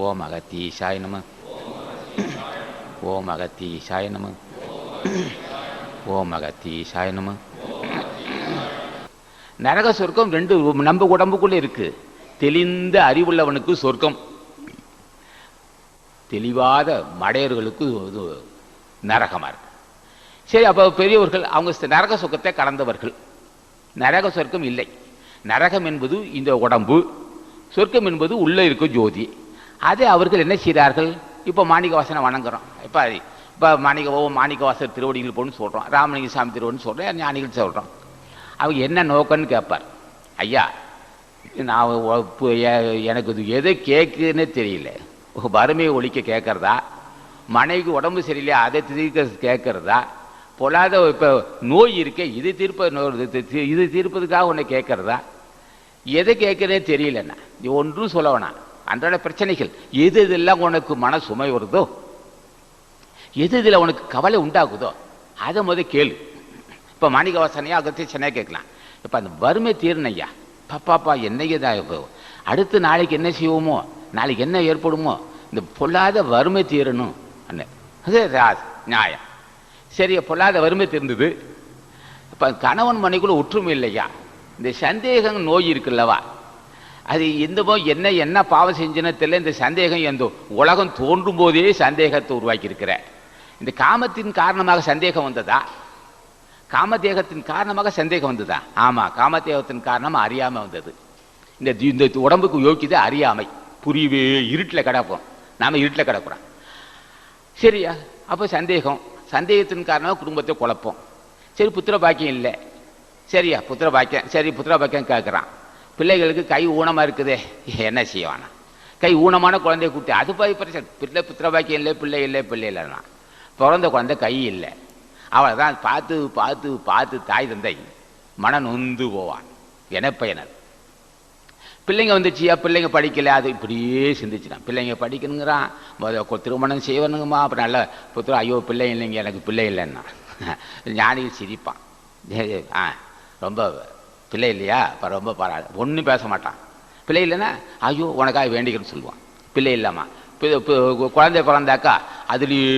ஓம் அகத்தீஷாய் நம ஓம் அகத்தீஷாய் நம ஓம் அகத்தீஷாய் நம நரக சொர்க்கம் ரெண்டு நம்ம உடம்புக்குள்ள இருக்கு. தெளிந்த அறிவுள்ளவனுக்கு சொர்க்கம். தெளிவாத மடையர்களுக்கு இது நரகமா இருக்கு. சரி அப்போ பெரியவர்கள் அவங்க நரக சொர்க்கத்தை கடந்தவர்கள். நரக சொர்க்கம் இல்லை. நரகம் என்பது இந்த உடம்பு. சொர்க்கம் என்பது உள்ளே இருக்கும் ஜோதி. அதை அவர்கள் என்ன செய்கிறார்கள் இப்போ மாணிக்க வாசனை வணங்குறோம். இப்போ இப்போ மாணிக்க ஓ மாணிக்கவாசர் திருவடிகள் போன்னு சொல்கிறோம் ராமலிங்க சாமி திருவடின்னு சொல்கிறேன் ஞானிகள் சொல்கிறோம் அவங்க என்ன நோக்கம்னு கேட்பார். ஐயா நான் இப்போ எனக்கு இது எதை கேட்குன்னு தெரியல. வறுமையை ஒழிக்க கேட்குறதா? மனைவிக்கு உடம்பு சரியில்லையா? அதை தீர்க்க கேட்குறதா? பொல்லாத இப்போ நோய் இருக்கே இது தீர்ப்ப இது தீர்ப்பதுக்காக உன்னை கேட்குறதா? எதை கேட்குறதே தெரியலண்ணா. ஒன்றும் சொல்ல வேணாம். அன்றாட பிரச்சனைகள். எது இதெல்லாம் உனக்கு மன சுமை வருதோ எது இதில் உனக்கு கவலை உண்டாகுதோ அதை முத கேளு. இப்போ மாணிக வாசனையா அகத்தி கேட்கலாம். இப்போ அந்த வறுமை தீரணையா பாப்பாப்பா என்னைக்கு தான் அடுத்து நாளைக்கு என்ன செய்வோமோ நாளைக்கு என்ன ஏற்படுமோ இந்த பொல்லாத வறுமை தீரணும் அண்ணன் ரா- நியாயம். சரி பொல்லாத வறுமை தீர்ந்தது. இப்போ கணவன் மனைக்குள்ள ஒற்றுமை இல்லையா? இந்த சந்தேகம் நோய் இருக்குல்லவா? அது எந்தவோ என்ன என்ன பாவம் செஞ்சுன்னு தெரியல. இந்த சந்தேகம் எந்த? உலகம் தோன்றும் போதே சந்தேகத்தை உருவாக்கியிருக்கிற இந்த காமத்தின் காரணமாக சந்தேகம் வந்ததா? காமதேகத்தின் காரணமாக சந்தேகம் வந்ததா? ஆமா காமதேகத்தின் காரணமாக அறியாமை வந்தது. இந்த இந்த உடம்புக்கு யோக்கியது அறியாமை. புரியவே இருட்டில் கிடப்போம். நாம இருட்டில் கிடக்கிறோம். சரியா? அப்போ சந்தேகம். சந்தேகத்தின் காரணமாக குடும்பத்தை குழப்பம். சரி புத்திர பாக்கியம் இல்லை. சரியா? புத்திர பாக்கியம் சரி புத்திர பாக்கியம் கேட்குறான். பிள்ளைகளுக்கு கை ஊனமாக இருக்குதே. என்ன செய்வானா? கை ஊனமான குழந்தைய கூட்டி அது போய் பிரச்சனை பிள்ளை புத்திர பாக்கியம் இல்லை பிள்ளை இல்லை பிள்ளை இல்லைன்னா பிறந்த குழந்தை கை இல்லை. அவளை தான் பார்த்து பார்த்து பார்த்து தாய் தந்தை மன நொந்து போவான். எனப்பயனர் பிள்ளைங்க வந்துச்சியா? பிள்ளைங்க படிக்கல. அது இப்படியே சிந்திச்சுட்டான். பிள்ளைங்க படிக்கணுங்கிறான். திருமணம் செய்வனுங்கம்மா. அப்புறம் நல்ல புத்திரம் ஐயோ பிள்ளை இல்லைங்க எனக்கு பிள்ளை இல்லைன்னா ஞானிகள் சிரிப்பான். ஆ ரொம்ப பிள்ளை இல்லையா? இப்போ ரொம்ப பரவாயில்ல ஒன்றும் பேச மாட்டான். பிள்ளை இல்லைன்னா ஐயோ உனக்காக வேண்டிக்கிறேன்னு சொல்லுவான். பிள்ளை இல்லாமா. குழந்தை பிறந்தாக்கா அதுலேயே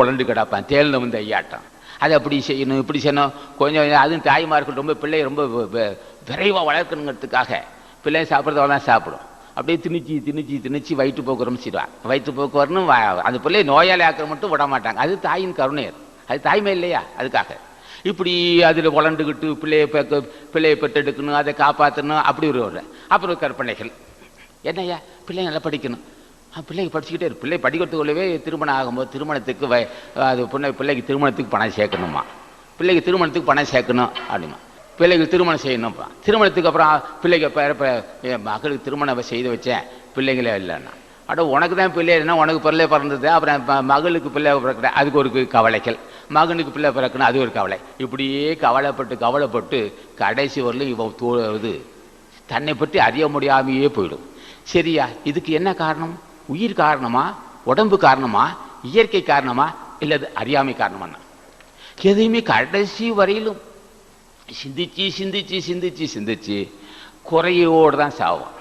உழண்டு கிடப்பான். தேர்ந்த வந்து ஐயாட்டம் அது அப்படி செய்யணும் இப்படி செய்யணும்? கொஞ்சம் கொஞ்சம் அதுவும் தாய்மார்கள் ரொம்ப பிள்ளை ரொம்ப விரைவாக வளர்க்கணுங்கிறதுக்காக பிள்ளை சாப்பிட்றதெல்லாம் சாப்பிடும். அப்படியே திணிச்சு திணிச்சு திணிச்சு வயிற்று போக்குறோம் செய்வான் வயிற்று போக்கு வரணும் அந்த பிள்ளையை நோயாளி ஆக்கிற மட்டும் விட மாட்டாங்க அது தாயின் கருணை அது. அது தாய்மை இல்லையா? அதுக்காக. இப்படி அதில் வளர்ந்துக்கிட்டு பிள்ளையை பெக்க பிள்ளையை பெற்றெடுக்கணும் அதை காப்பாற்றணும் அப்படி ஒரு அப்புறம் கற்பனைகள். என்னய்யா? பிள்ளை நல்லா படிக்கணும். பிள்ளைக்கு பிள்ளைங்க படிச்சுக்கிட்டே பிள்ளை படிக்கிறதுக்குள்ளவே திருமணம் ஆகும்போது திருமணத்துக்கு வ அது பொண்ணை பிள்ளைக்கு திருமணத்துக்கு பணம் சேர்க்கணுமா? பிள்ளைக்கு திருமணத்துக்கு பணம் சேர்க்கணும் அப்படிமா. பிள்ளைக்கு திருமணம் செய்யணும்ப்பா. திருமணத்துக்கு அப்புறம் பிள்ளைக்கு இப்போ மகளுக்கு திருமணம் செய்து வச்சேன். பிள்ளைங்களே இல்லைன்னா. அட உனக்கு தான் பிள்ளை உனக்கு பிள்ளை பிறந்தது. அப்புறம் மகளுக்கு பிள்ளை பிறக்கிற அதுக்கு ஒரு கவலைகள். மகனுக்கு பிள்ளை பிறக்கணும் அது ஒரு கவலை. இப்படியே கவலைப்பட்டு கவலைப்பட்டு கடைசி வரலும் இவன் தோ இது தன்னை பற்றி அறிய முடியாமையே போயிடும். சரியா? இதுக்கு என்ன காரணம்? உயிர் காரணமா? உடம்பு காரணமா? இயற்கை காரணமா? இல்லது அறியாமை காரணமா? எதையுமே கடைசி வரையிலும் சிந்திச்சு சிந்திச்சு சிந்திச்சு சிந்திச்சு குறையோடு தான் சாவும்.